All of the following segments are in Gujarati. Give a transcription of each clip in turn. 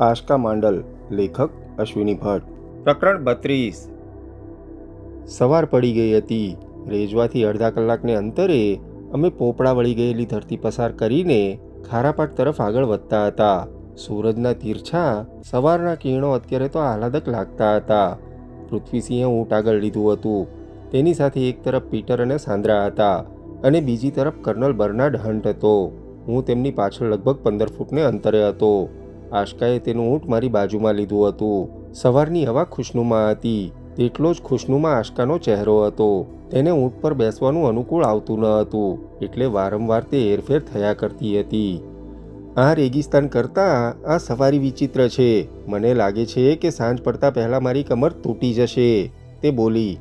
આશકા માંડલ લેખક અશ્વિની ભટ્ટ. પ્રકરણ બત્રીસ. સવાર પડી ગઈ હતી. રેજવાથી અડધા કલાકને અંતરે અમે પોપડા વળી ગયેલી ધરતી પસાર કરીને ખારાપાટ તરફ આગળ વધતા હતા. સૂરજના તીરછા સવારના કિરણો અત્યારે તો આહલાદક લાગતા હતા. પૃથ્વીસિંહે ઊંટ આગળ લીધું હતું. તેની સાથે એક તરફ પીટર અને સાંદ્રા હતા અને બીજી તરફ કર્નલ બર્નાર્ડ હન્ટ હતો. હું તેમની પાછળ લગભગ પંદર ફૂટને અંતરે હતો. આશકાએ તેનું ઊંટ મારી બાજુમાં લીધું હતું. સવારની હવા ખુશનુમા હતી. તેટલો જ ખુશનુમા આશકાનો ચહેરો હતો. તેને ઊંટ પર બેસવાનું અનુકૂળ આવતું ન હતું. એટલે વારંવાર તે હેરફેર થયા કરતી હતી. આ રેગિસ્તાન કરતાં આ સવારી વિચિત્ર છે. મને લાગે છે કે સાંજ પડતા પહેલાં મારી કમર તૂટી જશે. તે બોલી.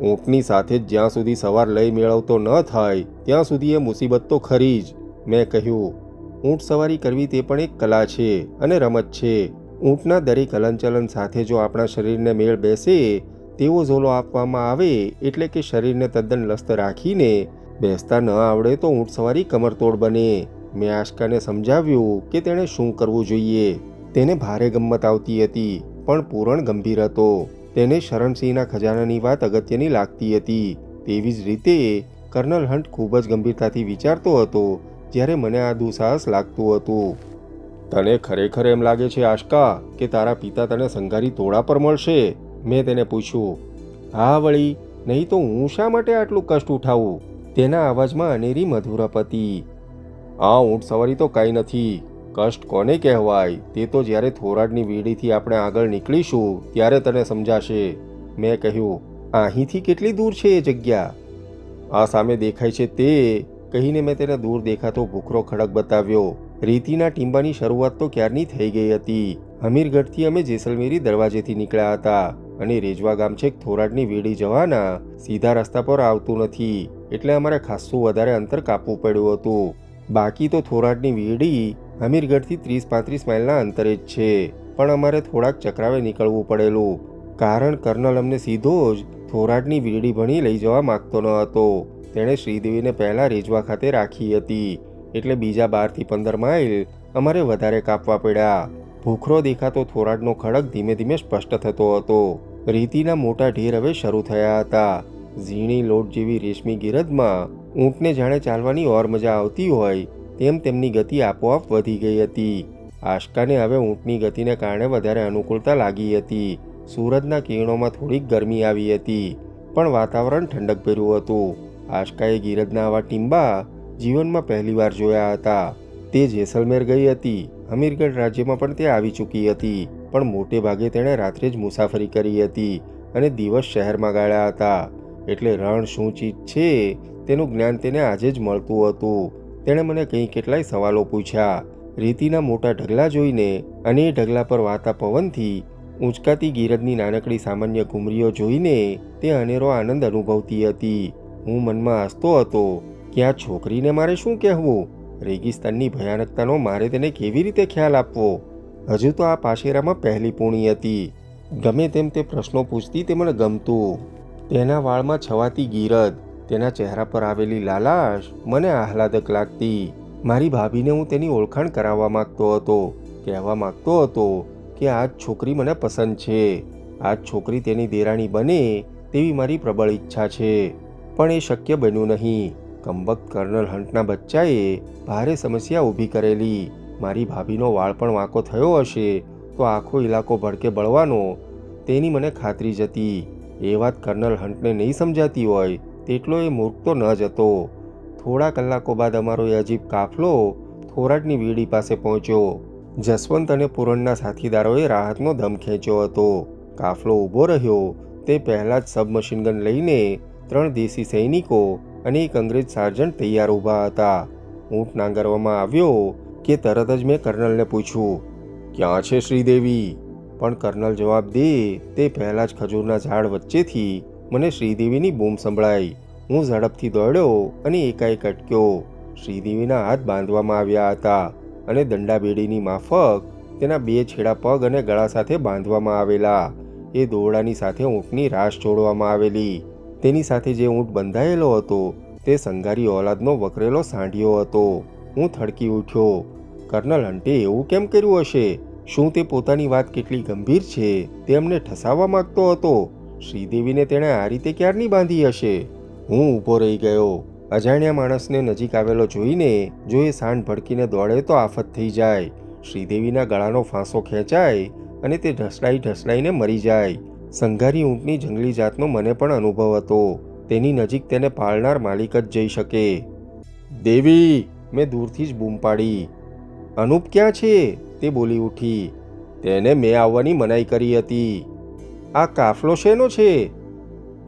ઊંટની સાથે જ જ્યાં સુધી સવાર લઈ મેળવતો ન થાય, ત્યાં સુધી એ મુસીબત તો ખરી જ, મેં કહ્યું. ઊંટ સવારી કરવી તે પણ એક કલા છે અને રમત છે. ઊંટના દરેક હલનચલન સાથે જો આપણા શરીરને મેળ બેસે, તેવો ઝોલો આપવામાં આવે એટલે કે શરીરને તદ્દન લસ્ત રાખીને બેસતા ન આવડે તો ઊંટ સવારી કમરતોડ બને. મેં આશકાને સમજાવ્યું કે તેણે શું કરવું જોઈએ. તેને ભારે ગમત આવતી હતી, પણ પૂરણ ગંભીર હતો. તેને શરણસિંહના ખજાનાની વાત અગત્યની લાગતી હતી. તેવી જ રીતે કર્નલ હન્ટ ખૂબ જ ગંભીરતાથી વિચારતો હતો જ્યારે મને આ દુસાહસ લાગતું હતું. તને ખરેખર એમ લાગે છે, આશકા, કે તારા પિતા તને સંઘારી તોડા પર મળશે? મેં તેને પૂછ્યું. હા વળી, નહીં તો હું શા માટે આટલું કષ્ટ ઉઠાવું? તેના અવાજમાં અનેરી મધુરપ હતી આ ઊંટ સવારી તો કાંઈ નથી. કષ્ટ કોને કહેવાય? તે તો જ્યારે થોરાડની વીડીથી આપણે આગળ નીકળીશું, ત્યારે તને સમજાશે. મેં કહ્યું અહીંથી કેટલી દૂર છે એ જગ્યા? આ સામે દેખાય છે તે કહીને મેં તેને દૂર દેખાતો ભૂખરો ખડક બતાવ્યો. રીતિના ટીંબાની શરૂઆત તો ક્યારની થઈ ગઈ હતી? હમીરગઢથી અમે જેસલમેરી દરવાજેથી નીકળ્યા હતા અને રેજવા ગામ છેક થોરાડની વેડી જવાના સીધા રસ્તા પર આવતું નથી. એટલે અમારે ખાસ્સું વધારે અંતર કાપવું પડ્યું હતું. બાકી તો થોરાડની વેડી હમીરગઢથી ત્રીસ પાંત્રીસ માઇલના અંતરે જ છે. પણ અમારે થોડાક ચક્રાવે નીકળવું પડેલું. કારણ કર્નલ અમને સીધો જ થોરાડની વીડી ભણી લઈ જવા માગતો ન હતો. તેણે શ્રીદેવીને પહેલાં રેજવા ખાતે રાખી હતી. એટલે બીજા બારથી પંદર માઇલ અમારે વધારે કાપવા પડ્યા. ભૂખરો દેખાતો થોરાડનો ખડક ધીમે ધીમે સ્પષ્ટ થતો હતો. રીતિના મોટા ઢેર હવે શરૂ થયા હતા. ઝીણી લોટ જેવી રેશમી ગિરદમાં ઊંટને જાણે ચાલવાની ઓર મજા આવતી હોય, તેમ તેમની ગતિ આપોઆપ વધી ગઈ હતી. આશકાને હવે ઊંટની ગતિને કારણે વધારે અનુકૂળતા લાગી હતી. સૂરજના કિરણોમાં થોડીક ગરમી આવી હતી, પણ વાતાવરણ ઠંડકભર્યું હતું. આશકાએ ગીરજના આવા ટીંબા જીવનમાં પહેલીવાર જોયા હતા. તે જેસલમેર ગઈ હતી. હમીરગઢ રાજ્યમાં પણ તે આવી ચૂકી હતી. પણ મોટે ભાગે તેણે રાત્રે જ મુસાફરી કરી હતી અને દિવસ શહેરમાં ગાળ્યા હતા. એટલે રણ શું ચીજ છે તેનું જ્ઞાન તેને આજે જ મળતું હતું. તેણે મને કંઈ કેટલાય સવાલો પૂછ્યા. રીતિના મોટા ઢગલા જોઈને અને એ ઢગલા પર વાતા પવનથી ઊંચકાતી ગીરજની નાનકડી સામાન્ય ઘૂમરીઓ જોઈને તે અનેરો આનંદ અનુભવતી હતી. હું મનમાં હસતો હતો કે આ છોકરીને મારે શું કહેવું? રેગિસ્તાનની ભયાનકતાનો મારે તેને કેવી રીતે ખ્યાલ આપવો? હજુ તો આ પાશેરામાં પહેલી પૂણી હતી. ગમે તેમ તે પ્રશ્નો પૂછતી તે મને ગમતું. તેના વાળમાં છવાતી ગીરદ, તેના ચહેરા પર આવેલી લાલાશ મને આહલાદક લાગતી. મારી ભાભીને હું તેની ઓળખાણ કરાવવા માગતો હતો, કહેવા માગતો હતો કે આ છોકરી મને પસંદ છે. આ છોકરી તેની દેરાણી બને તેવી મારી પ્રબળ ઈચ્છા છે. પણ એ શક્ય બન્યું નહીં. કંબક કર્નલ હન્ટના બચ્ચાએ ભારે સમસ્યા ઊભી કરેલી. મારી ભાભીનો વાળ પણ વાંકો થયો હશે તો આખો ઇલાકો ભડકે બળવાનો. તેની મને ખાતરી જતી એ વાત કર્નલ હન્ટને નહીં સમજાતી હોય તેટલો એ મૂર્ખ તો ન જતો થોડા કલાકો બાદ અમારો એ અજીબ કાફલો થોરાટની વીડી પાસે પહોંચ્યો. જસવંત અને પૂરણના સાથીદારોએ રાહતનો દમ ખેંચ્યો હતો. કાફલો ઊભો રહ્યો. તે પહેલાં જ સબમશીન ગન લઈને ત્રણ દેશી સૈનિકો અને એક અંગ્રેજ સાર્જન્ટ તૈયાર ઊભા હતા. ઊંટ નાંગરવામાં આવ્યો કે તરત જ મેં કર્નલને પૂછ્યું, ક્યાં છે શ્રીદેવી? પણ કર્નલ જવાબ દે, તે પહેલાં જ ખજૂરના ઝાડ વચ્ચેથી મને શ્રીદેવીની બૂમ સંભળાઈ. હું ઝડપથી દોડ્યો અને એકાએક અટક્યો. શ્રીદેવીના હાથ બાંધવામાં આવ્યા હતા અને દંડાબેડીની માફક તેના બે છેડા પગ અને ગળા સાથે બાંધવામાં આવેલા. એ દોરડાની સાથે ઊંટની રાશ જોડવામાં આવેલી. તેની સાથે જે ઊંટ બંધાયેલો હતો, તે સંઘારી ઓલાદનો વકરેલો સાંઢિયો હતો. હું થડકી ઉઠ્યો. કર્નલ હન્ટે એવું કેમ કર્યું હશે? શું તે પોતાની વાત કેટલી ગંભીર છે? તે અમને ઠસાવવા માગતો હતો. શ્રીદેવીને તેણે આ રીતે ક્યારની બાંધી હશે? હું ઊભો રહી ગયો. અજાણ્યા માણસને નજીક આવેલો જોઈને, જો એ સાંઢ ભડકીને દોડે તો આફત થઈ જાય. શ્રીદેવીના ગળાનો ફાંસો ખેંચાય અને તે ઢસડાઈ ઢસડાઈને મરી જાય. સંઘારી ઊંટની જંગલી જાતનો મને પણ અનુભવ હતો. તેની નજીક તેને પાળનાર માલિક જ જઈ શકે. દેવી, મેં દૂરથી જ બૂમ પાડી. અનુપ ક્યાં છે? તે બોલી ઉઠી. તેને મેં આવવાની મનાઈ કરી હતી. આ કાફલો શેનો છે?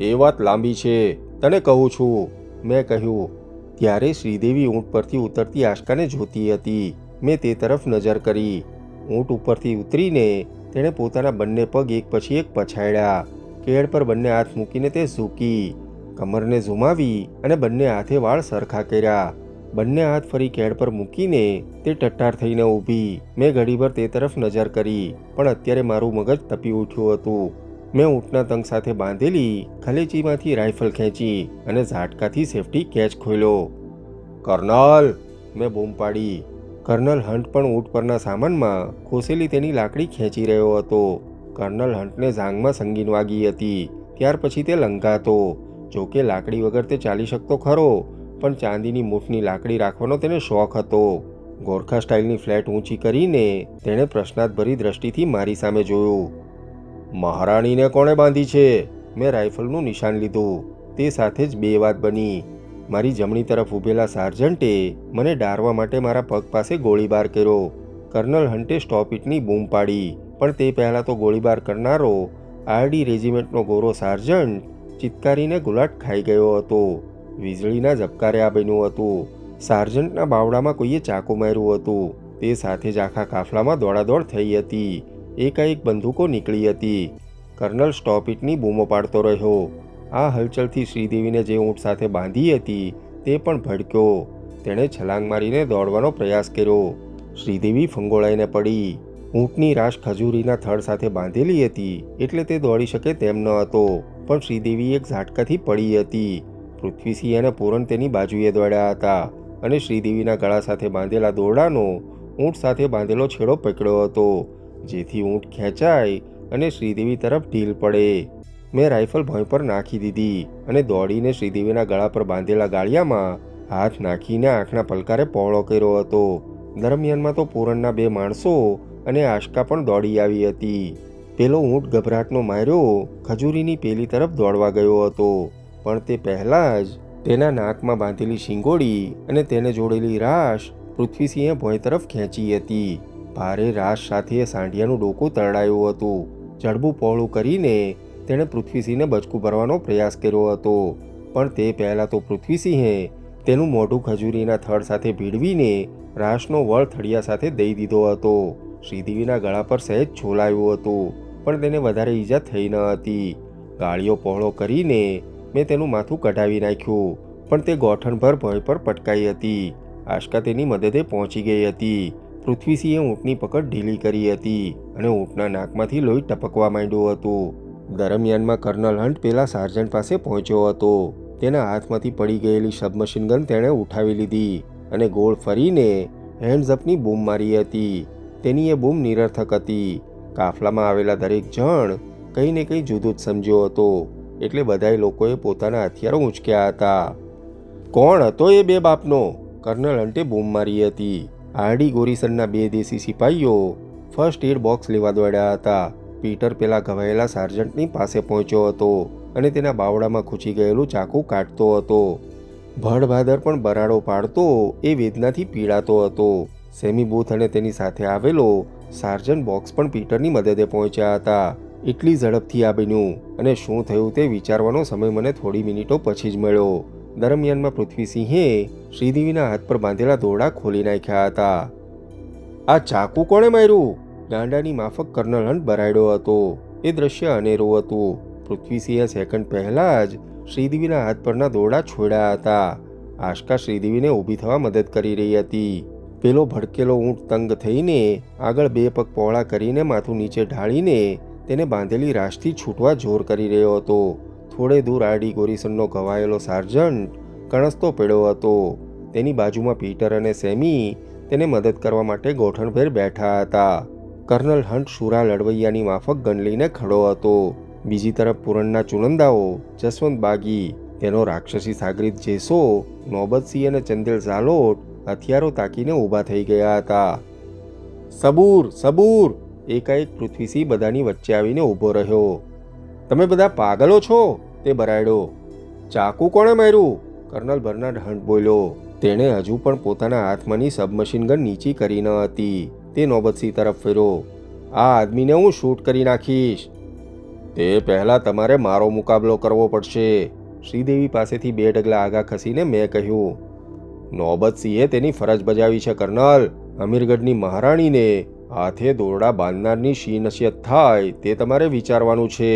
એ વાત લાંબી છે. તને કહું છું. મેં કહ્યું. ત્યારે શ્રીદેવી ઊંટ પરથી ઉતરતી આશકાને જોતી હતી. મેં તે તરફ નજર કરી. ઊંટ ઉપરથી ઉતરીને તેણે પોતાના બંને પગ એક પછી એક પછાડ્યા. કેળ પર બંને હાથ મૂકીને તે ઝૂકી. કમરને ઝુમાવી અને બંને હાથે વાળ સરખા કર્યા. બંને હાથ ફરી કેળ પર મૂકીને તે ટટ્ટાર થઈને ઊભી. મેં ઘડીભર તે તરફ નજર કરી, પણ અત્યારે મારું મગજ તપી ઉઠ્યું હતું. મેં ઊંટના તંગ સાથે બાંધેલી ખલેચીમાંથી રાઇફલ ખેંચી અને ઝાટકાથી સેફટી કેચ ખોલ્યો કર્નલ! મેં બૂમ પાડી. કર્નલ હન્ટ પણ ઊંટ પરના સામાનમાં ખોસેલી તેની લાકડી ખેંચી રહ્યો હતો. કર્નલ હન્ટને ઝાંગમાં સંગીન વાગી હતી. ત્યાર પછી તે લંઘાતો. જોકે લાકડી વગર તે ચાલી શકતો ખરો, પણ ચાંદીની મૂઠની લાકડી રાખવાનો તેને શોખ હતો. ગોરખા સ્ટાઇલની ફ્લેટ ઊંચી કરીને તેણે પ્રશ્નાર્થભરી દ્રષ્ટિથી મારી સામે જોયું. મહારાણીને કોણે બાંધી છે? મેં રાઇફલનું નિશાન લીધું. તે સાથે જ બે વાત બની. મારી જમણી તરફ ઊભેલા સાર્જન્ટે મને ડારવા માટે મારા પગ પાસે ગોળીબાર કર્યો. કર્નલ હન્ટે સ્ટોપ ઇટની બૂમ પાડી, પણ તે પહેલાં તો ગોળીબાર કરનારો આરડી રેજિમેન્ટનો ગોરો સાર્જન્ટ ચિત્કારીને ગુલાટ ખાઈ ગયો હતો. વીજળીના ઝબકારે આ બન્યું હતું. સાર્જન્ટના બાવડામાં કોઈએ ચાકુ માર્યું હતું. તે સાથે જ આખા કાફલામાં દોડાદોડ થઈ હતી. એકાએક બંદૂકો નીકળી હતી. કર્નલ સ્ટોપ ઇટની બૂમો પાડતો રહ્યો. આ હલચલથી શ્રીદેવીને જે ઊંટ સાથે બાંધી હતી તે પણ ભડક્યો. તેણે છલાંગ મારીને દોડવાનો પ્રયાસ કર્યો. શ્રીદેવી ફંગોળાઈને પડી. ઊંટની રાશ ખજૂરીના થડ સાથે બાંધેલી હતી, એટલે તે દોડી શકે તેમ ન હતો. પણ શ્રીદેવી એક ઝાટકાથી પડી હતી. પૃથ્વીસિંહ અને પૂરણ તેની બાજુએ દોડ્યા હતા અને શ્રીદેવીના ગળા સાથે બાંધેલા દોરડાનો ઊંટ સાથે બાંધેલો છેડો પકડ્યો હતો. જેથી ઊંટ ખેંચાય અને શ્રીદેવી તરફ ઢીલ પડે. મેં રાઇફલ ભોંય પર નાખી દીધી અને દોડીને શ્રીદેવીના ગળા પર બાંધેલા ગાળિયામાં હાથ નાખીને આંખના પલકારે પહોળો કર્યો હતો. દરમિયાનમાં તો પૂરણના બે માણસો અને આશકા પણ દોડી આવી હતી. પેલો ઊંટ ગભરાટનો માર્યો, ખજૂરીની પેલી તરફ દોડવા ગયો હતો. પણ તે પહેલાં જ તેના નાકમાં બાંધેલી શિંગોડી અને તેને જોડેલી રાશ પૃથ્વીસિંહે ભોંય તરફ ખેંચી હતી. ભારે રાશ સાથે સાંઢિયાનું ડોકું તરડાયું હતું. જડબું પહોળું કરીને તેણે પૃથ્વીસિંહને બચકું ભરવાનો પ્રયાસ કર્યો હતો. પણ તે પહેલાં તો પૃથ્વીસિંહે તેનું મોઢું ખજૂરીના થડ સાથે ભીડવીને રાશનો વળ થળિયા સાથે દઈ દીધો હતો. શ્રીદેવીના ગળા પર સહેજ છોલાયું હતું, પણ તેને વધારે ઈજા થઈ ન હતી. ગાળીઓ પહોળો કરીને મેં તેનું માથું કઢાવી નાખ્યું, પણ તે ગોઠણભર ભય પર પટકાઈ હતી. આશકા તેની મદદે પહોંચી ગઈ હતી. પૃથ્વીસિંહે ઊંટની પકડ ઢીલી કરી હતી અને ઊંટના નાકમાંથી લોહી ટપકવા માંડ્યું હતું. દરમિયાનમાં કર્નલ હન્ટ પેલા સાર્જન્ટ પાસે પહોંચ્યો હતો. તેના હાથમાંથી પડી ગયેલી સબમશીન ગન તેણે ઉઠાવી લીધી અને ગોળ ફરીને હેન્ડ્સ અપની બૂમ મારી હતી. તેની એ બૂમ નિરર્થક હતી. કાફલામાં આવેલા દરેક જણ કંઈ ને કંઈ જુદું જ સમજ્યો હતો. એટલે બધાય લોકોએ પોતાના હથિયારો ઊંચક્યા હતા. કોણ હતો એ બે બાપનો? કર્નલ હન્ટે બૂમ મારી હતી. આરડી ગોરીસનના બે દેશી સિપાહીઓ ફર્સ્ટ એડ બોક્સ લેવા દોડ્યા હતા. પીટર પેલા ઘવાયેલા સાર્જન્ટની પાસે પહોંચ્યો હતો અને તેના બાવડામાં ખૂંચી ગયેલું ચાકુ કાઢતો હતો. ભડભાદર પણ બરાડો પાડતો એ વેદનાથી પીડાતો હતો. સેમી બૂથ અને તેની સાથે આવેલો સાર્જન્ટ બોક્સ પણ પીટરની મદદે પહોંચ્યા હતા. એટલી ઝડપથી આ બન્યું અને શું થયું તે વિચારવાનો સમય મને થોડી મિનિટો પછી જ મળ્યો. દરમિયાનમાં પૃથ્વીસિંહે શ્રીદેવીના હાથ પર બાંધેલા દોરડા ખોલી નાખ્યા હતા. આ ચાકુ કોણે માર્યું? ગાંડાની માફક કર્નલ હન્ટ ભરાયડો હતો. એ દ્રશ્ય અનેરું હતું. પૃથ્વીસિંહે સેકન્ડ પહેલાં જ શ્રીદેવીના હાથ પરના દોરડા છોડ્યા હતા. આશકા શ્રીદેવીને ઊભી થવા મદદ કરી રહી હતી. પેલો ભડકેલો ઊંટ તંગ થઈને આગળ બે પગ પહોળા કરીને માથું નીચે ઢાળીને તેને બાંધેલી રાશથી છૂટવા જોર કરી રહ્યો હતો. થોડે દૂર આરડી ગોરીસનનો ઘવાયેલો સાર્જન્ટ કણસતો પડ્યો હતો. તેની બાજુમાં પીટર અને સેમી તેને મદદ કરવા માટે ગોઠણભેર બેઠા હતા. કર્નલ હન્ટ શુરા લડવૈયાની માફક ગન લઈને ખડો હતો. બીજી તરફ પુરણના ચુનંદાઓ, જસવંત બાગી તેનો રાક્ષસી સાગરીત જેસો, નોબતસિંહ અને ચંદેલ ઝાલોટ હથિયારો તાકીને ઊભા થઈ ગયા હતા. સબૂર સબૂર! એકાએક પૃથ્વીસિંહ બધાની વચ્ચે આવીને ઊભો રહ્યો. તમે બધા પાગલો છો? તે બરાડ્યો ચાકુ કોણે માર્યું? કર્નલ બર્નાર્ડ હન્ટ બોલ્યો. તેણે હજુ પણ પોતાના હાથમાંની સબમશીન ગન નીચી કરી ન હતી. તે નોબતસિંહ તરફ ફેર્યો આ આદમીને હું શૂટ કરી નાખીશ. તે પહેલાં તમારે મારો મુકાબલો કરવો પડશે. શ્રીદેવી પાસેથી બે ડગલા આગા ખસીને મેં કહ્યું, નોબતસિંહે તેની ફરજ બજાવી છે, કર્નલ. અમીરગઢની મહારાણીને હાથે દોરડા બાંધનારની શી નસીહત થાય તે તમારે વિચારવાનું છે.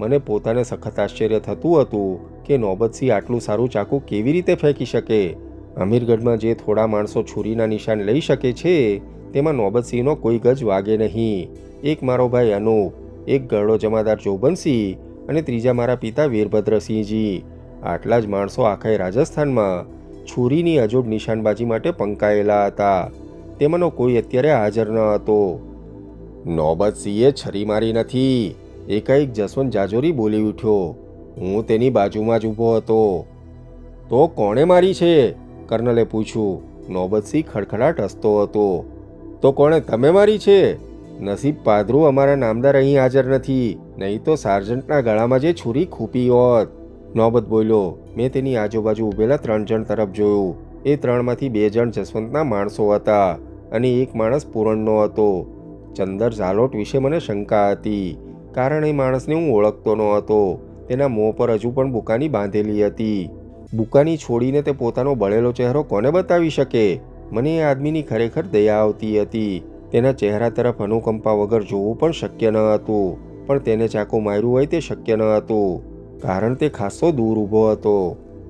મને પોતાને સખત આશ્ચર્ય થતું હતું કે નોબતસિંહ આટલું સારું ચાકુ કેવી રીતે ફેંકી શકે. અમીરગઢમાં જે થોડા માણસો છુરીના નિશાન લઈ શકે છે તેમાં નોબતસિંહનો કોઈ ગજ વાગે નહીં. એક મારો ભાઈ અનુપ એક ગરડો જમાદાર ચોબનસિંહ અને ત્રીજા મારા પિતા વીરભદ્રસિંહજી. આટલા જ માણસો આખા રાજસ્થાનમાં છુરીની અજોડ નિશાનબાજી માટે પંકાયેલા હતા. તેમાંનો કોઈ અત્યારે હાજર ન હતો. નોબતસિંહે છરી મારી નથી. એકાએક જસવંત જાજોરી બોલી ઉઠ્યો, હું તેની બાજુમાં જ ઊભો હતો. તો કોણે મારી છે? કર્નલે પૂછ્યું. નોબતસિંહ ખડખડાટ હસતો હતો. તો કોણે તમે મારી છે? નસીબ પાદરું અમારા નામદાર અહીં હાજર નથી. નહીં તો સાર્જન્ટના ગળામાં જે છુરી ખૂપી હોત. નોબત બોલ્યો, મેં તેની આજુબાજુ ઊભેલા ત્રણ જણ તરફ જોયું. એ ત્રણમાંથી બે જણ જસવંતના માણસો હતા અને એક માણસ પૂરણનો હતો. ચંદર ઝાલોટ વિશે મને શંકા હતી, કારણ એ માણસને હું ઓળખતો ન હતો તેના મોં પર હજુ પણ બુકાની બાંધેલી હતી. બુકાની છોડીને તે પોતાનો બળેલો ચહેરો કોને બતાવી શકે? મને એ આદમીની ખરેખર દયા આવતી હતી. તેના ચહેરા તરફ અનુકંપા વગર જોવું પણ શક્ય ન હતું, પણ તેને ચાકુ માર્યું હોય તે શક્ય ન હતું, કારણ તે ખાસો દૂર ઊભો હતો.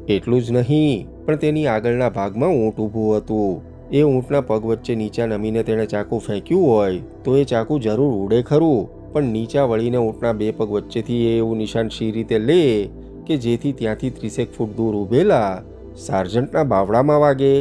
એટલું જ નહીં, પણ તેની આગળના ભાગમાં ઊંટ ઊભું હતું. એ ઊંટના પગ વચ્ચે નીચા નમીને તેણે ચાકુ ફેંક્યું હોય, તો એ ચાકુ જરૂર ઉડે ખરું, પણ નીચા વળીને ઊંટના બે પગ વચ્ચેથી એ એવું નિશાન શી રીતે લે કે જેથી ત્યાંથી ત્રીસેક ફૂટ દૂર ઊભેલા સાર્જન્ટના બાવડામાં વાગે?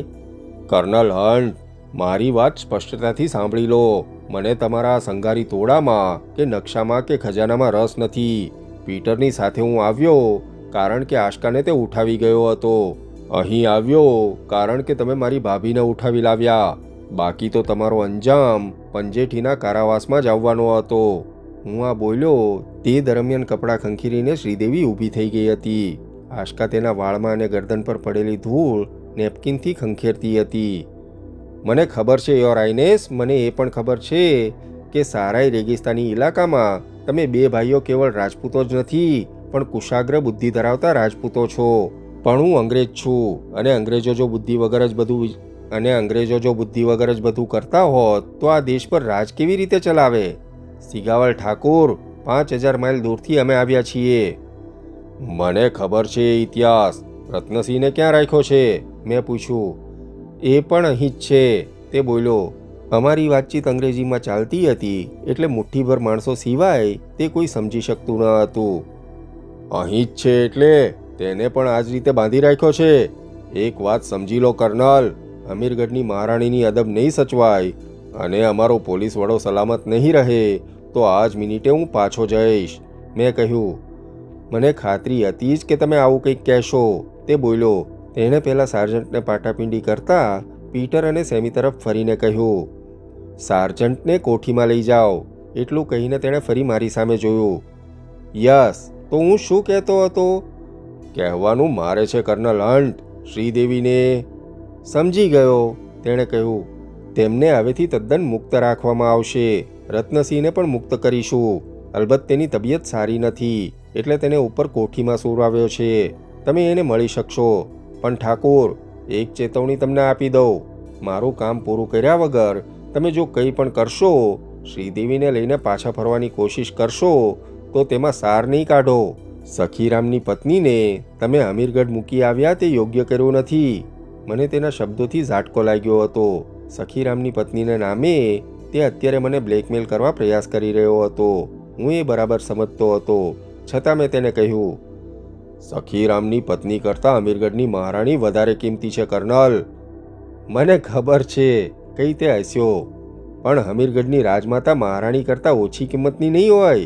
કર્નલ હન્ટ મારી વાત સ્પષ્ટતાથી સાંભળી લો. મને તમારા સંગારી તોડામાં કે નકશામાં કે ખજાનામાં રસ નથી. પીટરની સાથે હું આવ્યો, કારણ કે આશકાને તે ઉઠાવી ગયો હતો. અહીં આવ્યો, કારણ કે તમે મારી ભાભીને ઉઠાવી લાવ્યા. બાકી તો તમારો અંજામ પંજેઠીના કારાવાસમાં જ આવવાનો હતો. હું આ બોલ્યો, તે દરમિયાન કપડાં ખંખીરીને શ્રીદેવી ઊભી થઈ ગઈ હતી. આશકા તેના વાળમાં અને ગરદન પર પડેલી ધૂળ નેપકિનથી ખંખેરતી હતી. મને ખબર છે, યોર આઈનેસ મને એ પણ ખબર છે કે સારાઈ રેગિસ્તાની ઇલાકામાં તમે બે ભાઈઓ કેવળ રાજપૂતો જ નથી, પણ કુશાગ્ર બુદ્ધિ ધરાવતા રાજપૂતો છો. પણ હું અંગ્રેજ છું અને અંગ્રેજો જો બુદ્ધિ વગર જ બધું અને અંગ્રેજો જો બુદ્ધિ વગર જ બધું કરતા હોત, તો આ દેશ પર રાજ કેવી રીતે ચલાવે? સિગાવલ ઠાકોર, પાંચ હજાર માઇલ દૂરથી અમે આવ્યા છીએ. મને ખબર છે, ઇતિહાસ. રત્નસિંહને ક્યાં રાખ્યો છે? મેં પૂછ્યું, એ પણ અહીં જ છે? તે બોલ્યો, અમારી વાતચીત અંગ્રેજીમાં ચાલતી હતી, એટલે મુઠ્ઠીભર માણસો સિવાય તે કોઈ સમજી શકતું ન હતું. અહીં જ છે એટલે? તેને પણ આ જ રીતે બાંધી રાખ્યો છે? એક વાત સમજી લો, કર્નલ. અમીરગઢની મહારાણીની અદબ નહીં સચવાય, અને અમારો પોલીસ વડો સલામત નહીં રહે, તો આ જ મિનિટે હું પાછો જઈશ. મેં કહ્યું, મને ખાતરી હતી જ કે તમે આવું કંઈક કહેશો. તે બોલ્યો તેણે પહેલાં સાર્જન્ટને પાટાપિંડી કરતા પીટર અને સેમી તરફ ફરીને કહ્યું, સાર્જન્ટને કોઠીમાં લઈ જાઓ. એટલું કહીને તેણે ફરી મારી સામે જોયું. યસ, તો હું શું કહેતો હતો? કહેવાનું મારે છે, કર્નલ હન્ટ શ્રીદેવીને. સમજી ગયો, તેણે કહ્યું. તેમને હવેથી તદ્દન મુક્ત રાખવામાં આવશે. રત્નસિંહને પણ મુક્ત કરીશું. અલબત્ત તેની તબિયત સારી નથી, એટલે તેને ઉપર કોઠીમાં સુરાવ્યો છે. તમે એને મળી શકશો. પણ ઠાકોર, એક ચેતવણી તમને આપી દઉં. મારું કામ પૂરું કર્યા વગર તમે જો કંઈ પણ કરશો, શ્રીદેવીને લઈને પાછા ફરવાની કોશિશ કરશો, તો તેમાં સાર નહીં કાઢો. સખીરામની પત્નીને તમે અમીરગઢ મૂકી આવ્યા તે યોગ્ય કર્યું નથી. મને તેના શબ્દોથી ઝાટકો લાગ્યો હતો. સખીરામની પત્નીને નામે તે અત્યારે મને બ્લેકમેલ કરવા પ્રયાસ કરી રહ્યો હતો. હું એ બરાબર સમજતો હતો. છતાં મેં તેને કહ્યું સખીરામની પત્ની કરતાં અમીરગઢની મહારાણી વધારે કિંમતી છે, કર્નલ. મને ખબર છે કઈ તે હસ્યો પણ હમીરગઢની રાજમાતા મહારાણી કરતાં ઓછી કિંમતની નહીં હોય.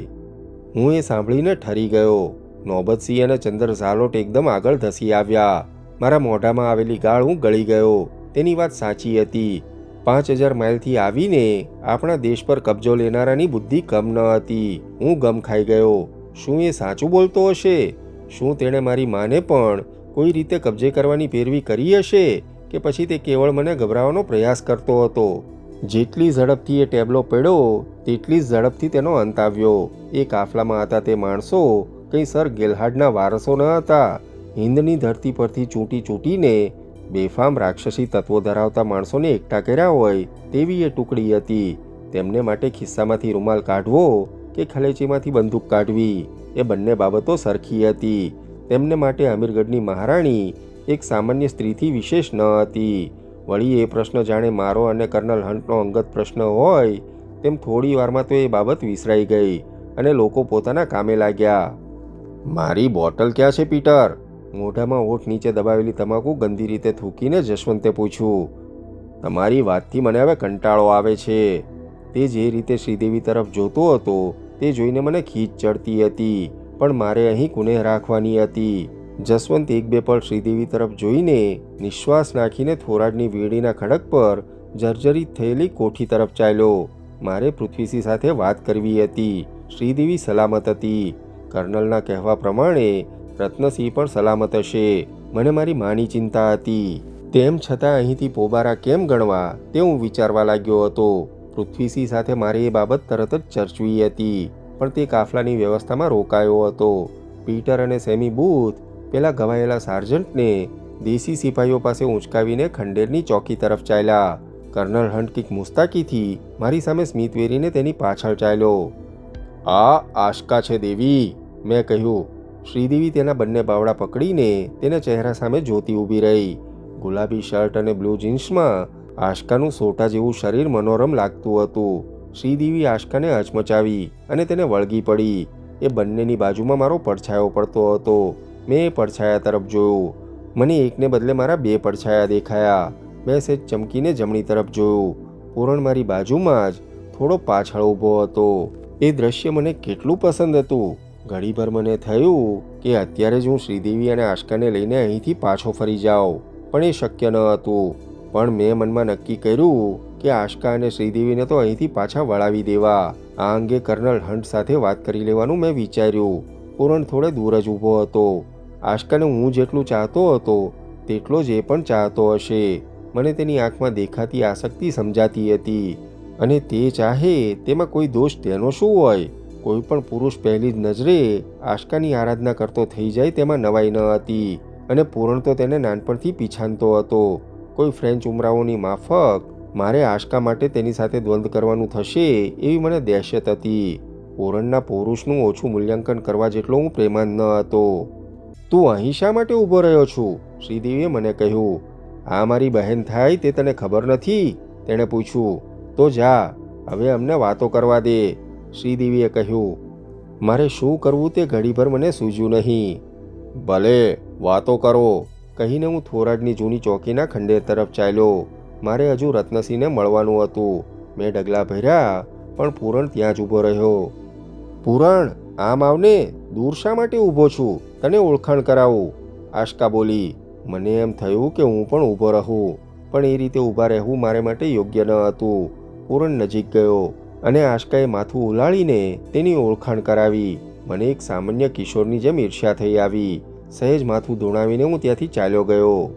હું એ સાંભળીને ઠરી ગયો. નોબતસિંહ અને ચંદર ઝાલોટ એકદમ આગળ ધસી આવ્યા. મારા મોઢામાં આવેલી ગાળ હું ગળી ગયો. તેની વાત સાચી હતી. પાંચ હજાર માઇલથી આવીને આપણા દેશ પર કબજો લેનારાની બુદ્ધિ કમ ન હતી. હું ગમ ખાઈ ગયો. શું એ સાચું બોલતો હશે? શું તેણે મારી માને પણ કોઈ રીતે કબજે કરવાની પેરવી કરી હશે કે પછી તે કેવળ મને ગભરાવાનો પ્રયાસ કરતો હતો? જેટલી ઝડપથી એ ટેબલો પડ્યો, તેટલી જ ઝડપથી તેનો અંત આવ્યો. એ કાફલામાં હતા તે માણસો, કંઈ સર ગેલહાડના વારસો ન હતા. હિન્દની ધરતી પરથી ચૂંટી ચૂંટીને બેફામ રાક્ષસી તત્વો ધરાવતા માણસોને એકઠા કર્યા હોય તેવી એ ટુકડી હતી. તેમને માટે ખિસ્સામાંથી રૂમાલ કાઢવો કે ખલેચીમાંથી બંદૂક કાઢવી, એ બંને બાબતો સરખી હતી. તેમને માટે અમીરગઢની મહારાણી એક સામાન્ય સ્ત્રીથી વિશેષ ન હતી. વળી એ પ્રશ્ન જાણે મારો અને કર્નલ હન્ટનો અંગત પ્રશ્ન હોય, તેમ થોડી વારમાં તો એ બાબત વિસરાઈ ગઈ અને લોકો પોતાના કામે લાગ્યા. મારી બોટલ ક્યાં છે, પીટર? મોઢામાં ઓઠ નીચે દબાવેલી તમાકુ ગંદી રીતે થૂકીને જશવંતે પૂછ્યું. તમારી વાતથી મને હવે કંટાળો આવે છે. તે જે રીતે શ્રીદેવી તરફ જોતો હતો તે જોઈને મને ખીચ ચડતી હતી, પણ મારે અહીં કુનેહ રાખવાની હતી. જસવંત એક બે પળ શ્રીદેવી તરફ જોઈને નિશ્વાસ નાખીને થોરાડની વીડીના ખડક પર જર્જરિત થયેલી કોઠી તરફ ચાલ્યો. મારે પૃથ્વીસિંહ સાથે વાત કરવી હતી. શ્રીદેવી સલામત હતી. કર્નલના કહેવા પ્રમાણે રત્નસિંહ પણ સલામત હશે. મને મારી માની ચિંતા હતી. તેમ છતાં અહીંથી પોબારા કેમ ગણવા, તે હું વિચારવા લાગ્યો હતો. પૃથ્વીસિંહ સાથે મારે એ બાબત તરત જ ચર્ચવી હતી. પણ તે કાફલાની વ્યવસ્થામાં રોકાયો હતો. પીટર અને સેમી બૂથ, પેલા ગવાયેલા સાર્જન્ટને દેશી સિપાહીઓ પાસે ઉંચકાવીને ખંડેરની ચોકી તરફ ચાલ્યા. કર્નલ હંટકીક મુસ્તાકીથી મારી સામે સ્મિત વેરીને તેની પાછળ ચાલ્યો. આ આશકા છે દેવી, મેં કહ્યું. શ્રીદેવી તેના બંને બાવડા પકડીને તેના ચહેરા સામે જોતી ઊભી રહી. ગુલાબી શર્ટ અને બ્લુ જીન્સમાં આશકાનું સોટા જેવું શરીર મનોરમ લાગતું હતું. શ્રીદેવી આશકાને હચમચાવી અને તેને વળગી પડી. એ બંનેની બાજુમાં મારો પડછાયો પડતો હતો. મેં એ પડછાયા તરફ જોયું. મને એકને બદલે મારા બે પડછાયા દેખાયા. મેં સેજ ચમકીને જમણી તરફ જોયું. પૂરણ મારી બાજુમાં જ થોડો પાછળ ઊભો હતો. એ દ્રશ્ય મને કેટલું પસંદ હતું. ઘડીભર મને થયું કે અત્યારે જ હું શ્રીદેવી અને આશકાને લઈને અહીંથી પાછો ફરી જાઉં, પણ એ શક્ય ન હતું. પણ મેં મનમાં નક્કી કર્યું કે આશકા અને શ્રીદેવીને તો અહીંથી પાછા વળાવી દેવા. આ અંગે કર્નલ હન્ટ સાથે વાત કરી લેવાનું મેં વિચાર્યું. પૂરણ થોડે દૂર જ ઊભો હતો. આશકાને હું જેટલું ચાહતો હતો, તેટલો જ એ પણ ચાહતો હશે. મને તેની આંખમાં દેખાતી આસક્તિ સમજાતી હતી. અને તે ચાહે તેમાં કોઈ દોષ તેનો શું હોય? કોઈ પણ પુરુષ પહેલી જ નજરે આશકાની આરાધના કરતો થઈ જાય તેમાં નવાઈ ન હતી. અને પૂરણ તો તેને નાનપણથી પીછાનતો હતો. કોઈ ફ્રેન્ચ ઉમરાઓની માફક, મારે આશકા માટે તેની સાથે દ્વંદ કરવાનું થશે, એવી મને દહેશત હતી. ઓરણના પુરુષનું ઓછું મૂલ્યાંકન કરવા જેટલો હું પ્રેમાન ન હતો. તું અહીં શા માટે ઊભો રહ્યો છું? શ્રીદેવીએ મને કહ્યું. આ મારી બહેન થાય તે તને ખબર નથી? તેણે પૂછ્યું. તો જા, હવે અમને વાતો કરવા દે. શ્રીદેવીએ કહ્યું. મારે શું કરવું તે ઘડીભર મને સૂઝ્યું નહીં. ભલે, વાતો કરો. કહીને હું થોરાડની જૂની ચોકીના ખંડેર તરફ ચાલ્યો. મારે હજુ રત્નસિંહને મળવાનું હતું. મેં ડગલા ભર્યા, પણ પૂરણ ત્યાં જ ઊભો રહ્યો. પૂરણ, આમ આવને? દૂર શા માટે ઊભો છું? તને ઓળખાણ કરાવું. આશકા બોલી, મને એમ થયું કે હું પણ ઊભો રહું, પણ એ રીતે ઊભા રહેવું મારે માટે યોગ્ય ન હતું. પૂરણ નજીક ગયો અને આશકાએ માથું ઉલાળીને તેની ઓળખાણ કરાવી. મને એક સામાન્ય કિશોરની જેમ ઈર્ષ્યા થઈ આવી. સહેજ માથું ધોણાવીને હું ત્યાંથી ચાલ્યો ગયો.